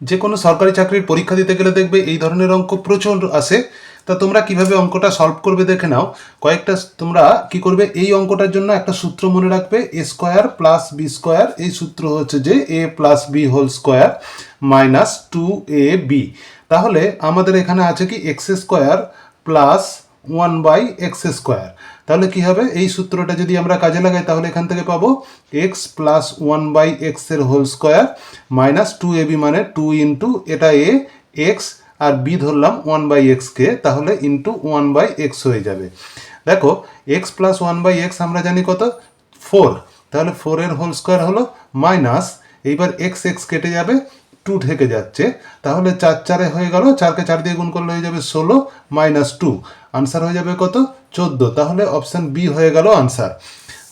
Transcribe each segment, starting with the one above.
যে কোনো সরকারি চাকরির পরীক্ষা দিতে গেলে দেখবে এই ধরনের অঙ্ক প্রচুর আসে তা তোমরা কীভাবে অঙ্কটা সলভ করবে দেখে নাও। কয়েকটা তোমরা কি করবে? এই অঙ্কটার জন্য একটা সূত্র মনে রাখবে। A square plus B square এই সূত্র হচ্ছে যে A plus B whole square minus two A B তাহলে আমাদের এখানে আছে কি? X square plus one by X square তাহলে কি হবে? এই সূত্রটা যদি আমরা কাজে লাগাই, তাহলে এখান থেকে পাবো এক্স প্লাস ওয়ান বাই এক্সের whole square minus two A B মানে টু ইন্টু এটা এ এক্স আর বি ধরলাম ওয়ান বাই এক্সকে তাহলে ইন্টু ওয়ান বাই এক্স হয়ে যাবে। দেখো X plus one by X আমরা জানি কত? ফোর তাহলে ফোরের হোল স্কোয়ার হলো মাইনাস এইবার এক্স এক্স কেটে যাবে। টু থেকে যাচ্ছে, তাহলে চার চারে হয়ে গেল, চারকে চার দিয়ে গুণ করলে হয়ে যাবে ষোলো মাইনাস টু আনসার হয়ে যাবে কত? চোদ্দ। তাহলে অপশান বি হয়ে গেল আনসার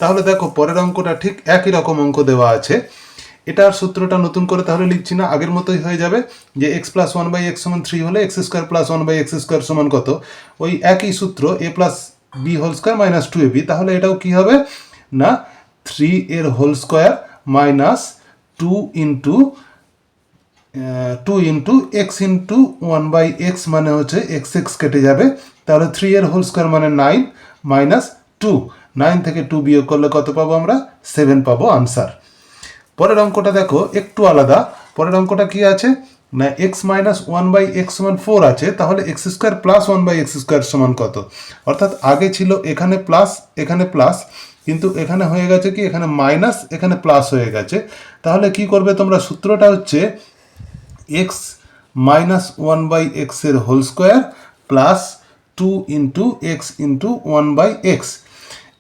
তাহলে দেখো, পরের অঙ্কটা ঠিক একই রকম অঙ্ক দেওয়া আছে। এটার সূত্রটা নতুন করে তাহলে লিখছি না, আগের মতোই হয়ে যাবে যে X plus one by X সমান থ্রি হলে X square plus one by X square সমান কত? ওই একই সূত্র A plus B whole square minus two A B তাহলে এটাও কি হবে? না থ্রি এর whole square minus two into two into X into one by X মানে হচ্ছে এক্স এক্স কেটে যাবে। তাহলে থ্রি এর হোল স্কোয়ার মানে নাইন মাইনাস টু নাইন থেকে টু বিয়োগ করলে কত পাবো আমরা? সেভেন পাবো আনসার পরের অঙ্কটা দেখো, একটু আলাদা। পরের অঙ্কটা কি আছে? না X minus one by X সমান ফোর আছে, তাহলে X square plus one by X square সমান কত? অর্থাৎ আগে ছিল এখানে প্লাস এখানে প্লাস কিন্তু এখানে হয়ে গেছে কি? এখানে মাইনাস এখানে প্লাস হয়ে গেছে। তাহলে কি করবে তোমরা? সূত্রটা হচ্ছে এক্স মাইনাস ওয়ান বাই এক্সের whole square plus two into X into one by X.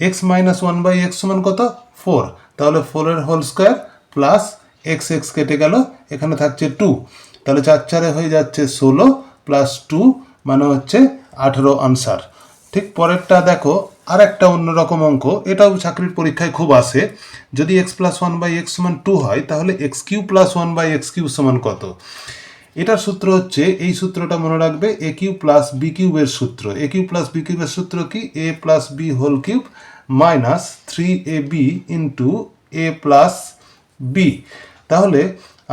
X minus one by X সমান কত? ফোর। তাহলে ফোরের whole square plus X X কেটে গেল, এখানে থাকছে টু। তাহলে চার চারে হয়ে যাচ্ছে ষোলো প্লাস টু মানে হচ্ছে আঠেরো আনসার। ঠিক পরেরটা দেখো আর একটা অন্যরকম অঙ্ক, এটাও চাকরির পরীক্ষায় খুব আসে যদি X plus one by X সমান টু হয়, তাহলে X cube plus one by X cube সমান কত? এটার সূত্র হচ্ছে, এই সূত্রটা মনে রাখবে এ কিউ প্লাস বি কিউবের সূত্র। এ কিউ প্লাস বি কিউবের সূত্র কি? A plus B whole cube minus three A B into A plus B তাহলে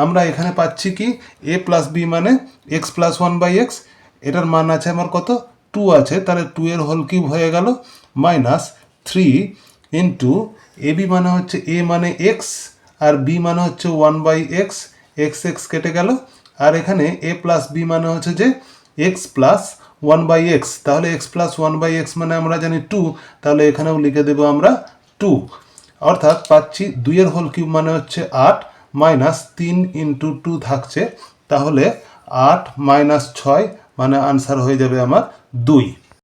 আমরা এখানে পাচ্ছি কি? এ প্লাস বি মানে X plus one by X এটার মান আছে আমার কত? টু আছে, তাহলে টু এর হোল কিউব হয়ে গেল minus three into A B মানে হচ্ছে এ মানে এক্স আর বি মানে হচ্ছে one by X X X কেটে গেল। আর এখানে এ প্লাস বি মানে হচ্ছে যে X plus one by X তাহলে X plus one by X মানে আমরা জানি টু তাহলে এখানেও লিখে দেবো আমরা টু অর্থাৎ পাচ্ছি দুইয়ের হোল কিউব মানে হচ্ছে আট মাইনাস তিন ইন্টু টু থাকছে, তাহলে আট মাইনাস ছয় মানে আনসার হয়ে যাবে আমার Dui.